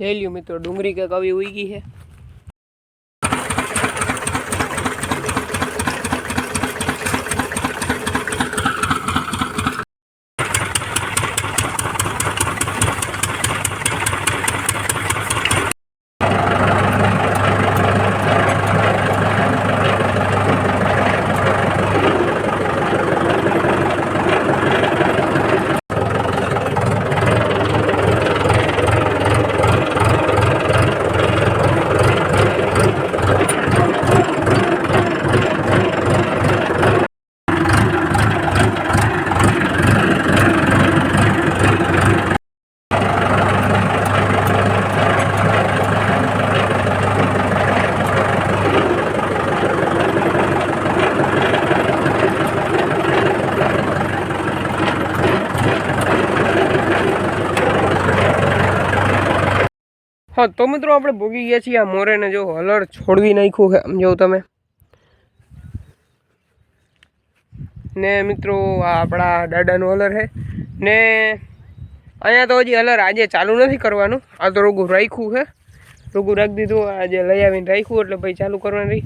જઈ લ્યો મિત્રો ડુંગળી કંઈક આવી ઉગી છે. હા, તો મિત્રો આપણે ભોગી ગયા છીએ આ મોરેને જો હલર છોડવી નાખ્યું છે સમજો તમે. ને મિત્રો, આ આપણા દાદાનું હલર છે. ને અહીંયા તો હજી હલર આજે ચાલુ નથી કરવાનું. આ તો રોગું રાખ્યું છે. રોગું રાખી દીધું, આજે લઈ આવીને રાખ્યું, એટલે ભાઈ ચાલુ કરવાનું. રહી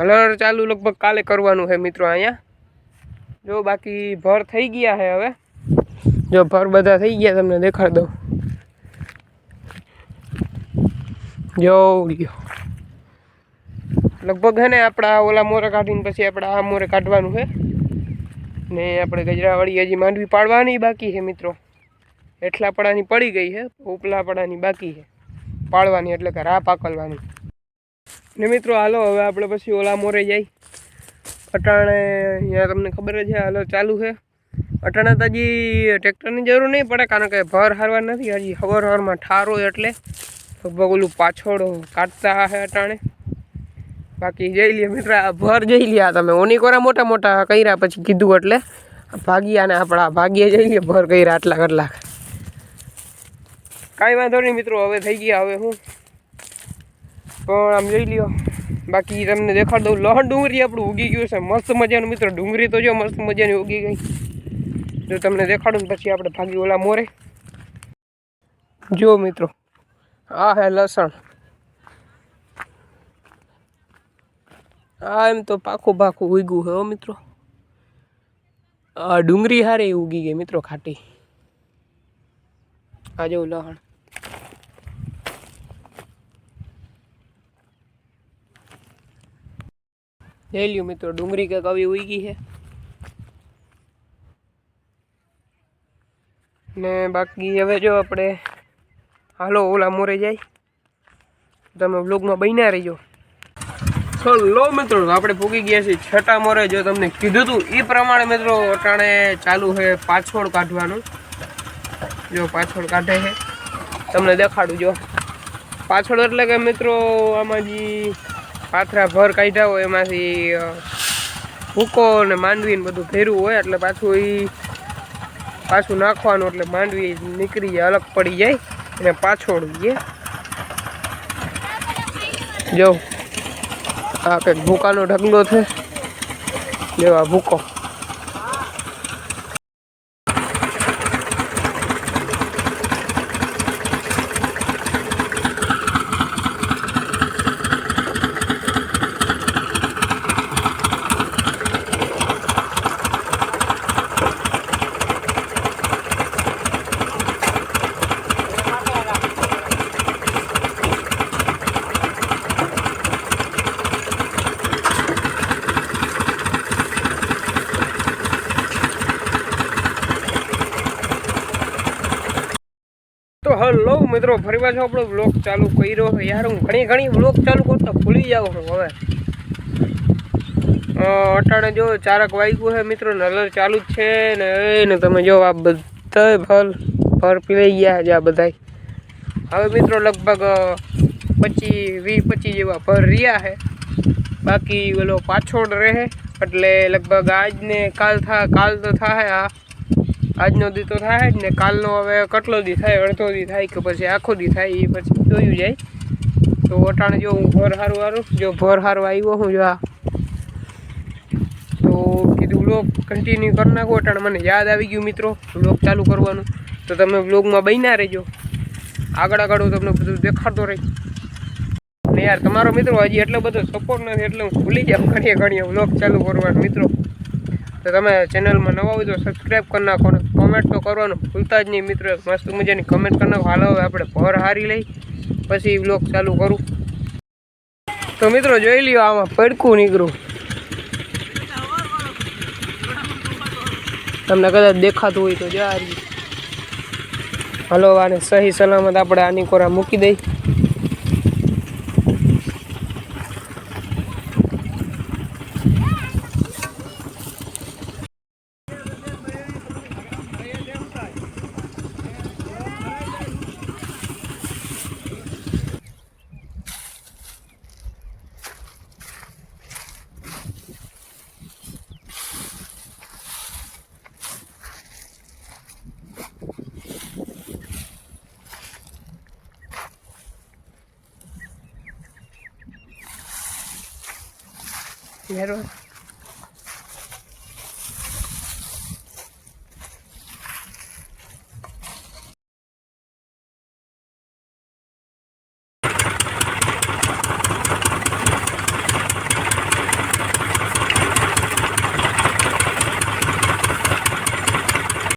હલર ચાલુ લગભગ કાલે કરવાનું છે મિત્રો અહીંયા. જો બાકી ભર થઈ ગયા છે હવે. જો ભર બધા થઈ ગયા, તમને દેખાડ દઉં. જો લગભગ હે ને આપણા ઓલા મોરે કાઢીને પછી આપણે આ મોરે કાઢવાનું છે ને આપણે ગજરાવાળી હજી માંડવી પાડવાની બાકી છે મિત્રો. એટલા પડાની પડી ગઈ છે ઉપલા પડાની બાકી છે પાડવાની એટલે કે રા પાકલવાની. ને મિત્રો હાલો, હવે આપણે પછી ઓલા મોરે જાય. અટાણે, અહીંયા તમને ખબર જ છે હાલો ચાલુ છે અટાણે તો હજી ટ્રેક્ટરની જરૂર નહીં પડે, કારણ કે ભર હારવા નથી, હજી હવાર હવારમાં ઠારો એટલે. લગભગ ઓલું પાછળ કાઢતા હે અટાણે. બાકી જઈ લે મિત્ર ભર જઈ લ્યા તમે. ઓની કોરા મોટા મોટા કર્યા પછી કીધું એટલે. ભાગ્યા ને આપણા ભાગીએ જઈ લે ભર કર્યા આટલા કેટલાક કાંઈ વાંધો નહીં મિત્રો, હવે થઈ ગયા, હવે હું. પણ આમ જોઈ લ્યો. બાકી તમને દેખાડ દઉં. લહણ ડુંગળી આપણું ઉગી ગયું છે. મસ્ત મજાનું મિત્રો, ડુંગળી તો જો મસ્ત મજાની ઉગી ગઈ. જો તમને દેખાડું પછી આપણે ભાગી ઓલા મોરે. જો મિત્રો આ હે લસણ. આ એમ તો પાખું પાખું ઉગ્યું હે મિત્રો. આ ડુંગળી હારે ઉગી ગઈ મિત્રો ખાટી. આ જેવું લહણ. લઈ લ્યું મિત્રો, ડુંગળી કંઈક આવી ઉગી છે ને બાકી હવે જો આપણે હાલો, ઓલા મોરે જાય. તમે બ્લોગમાં બન્યા રહીજો. લો મિત્રો આપણે પૂગી ગયા છીએ છઠ્ઠા મોરે. જો તમને કીધું હતું એ પ્રમાણે મિત્રો અટાણે ચાલુ છે પાછોડ કાઢવાનું. જો પાછોડ કાઢે છે. તમને દેખાડું, જો. પાછળ એટલે કે મિત્રો, આમાં જે પાથરા ભર કાઢ્યા હોય, એમાંથી ભૂકો ને માંડવી ને બધું ભેરું હોય, એટલે પાછું એ પાછું નાખવાનું, એટલે માંડવી નીકળી જાય, અલગ પડી જાય. અને પાછળ જઈએ જો આ કંઈક ભૂકાનો ઢગલો છે. જેવા ભૂકો તો હલો મિત્રો, ફરી પાછો આપણો બ્લોગ ચાલુ કર્યો છે. યાર, હું ઘણી ઘણી બ્લોગ ચાલુ કરતો, ભૂલી જાઉં છું હવે. અટાણે જો ચારક વાગ્યું છે મિત્રો નલર ચાલુ જ છે, ને એને તમે જો આ બધા ફલ, ફળ પીવાઈ ગયા છે આ બધાય. હવે મિત્રો લગભગ પચીસ વીસ પચીસ જેવા ભર રહ્યા છે. બાકી ઓલો પાછોડ રહે, એટલે લગભગ આજ ને કાલ થા, કાલ તો થાય આ. આજનો દી તો થાય જ ને, કાલનો હવે કેટલો દી થાય, અડધો દી થાય કે પછી આખો દી થાય એ પછી જોયું જાય. તો અટાણે જો હું ભર સારું સારું જો ભર સારું આવ્યો હું જો આ. તો કીધું વ્લોગ કન્ટિન્યુ કરી નાખો, વટાણ મને યાદ આવી ગયું મિત્રો, વ્લોગ ચાલુ કરવાનું. તો તમે વ્લોગમાં બન્યા રહેજો. આગળ આગળ હું તમને બધું દેખાડતો રહી ને યાર, તમારો મિત્રો હજી એટલો બધો સપોર્ટ નથી, એટલે હું ભૂલી જાઉં ઘણીએ ઘણીએ વ્લોગ ચાલુ કરવાનું, મિત્રો. તો તમે ચેનલમાં નવા હોય તો સબસ્ક્રાઈબ કરી નાખો ને કોમેન્ટ તો કરવાનું ભૂલતા જ નહીં મિત્રો. મસ્ત મજાની કમેન્ટ કરી નાખો. હાલો હવે આપણે ભર હારી લઈ, પછી વ્લોગ ચાલુ કરું. તો મિત્રો જોઈ લ્યો આમાં પડકું નીકળું તમને કદાચ દેખાતું હોય તો જા હાલો આને સહી સલામત આપણે આની કોરા મૂકી દઈ. Claro.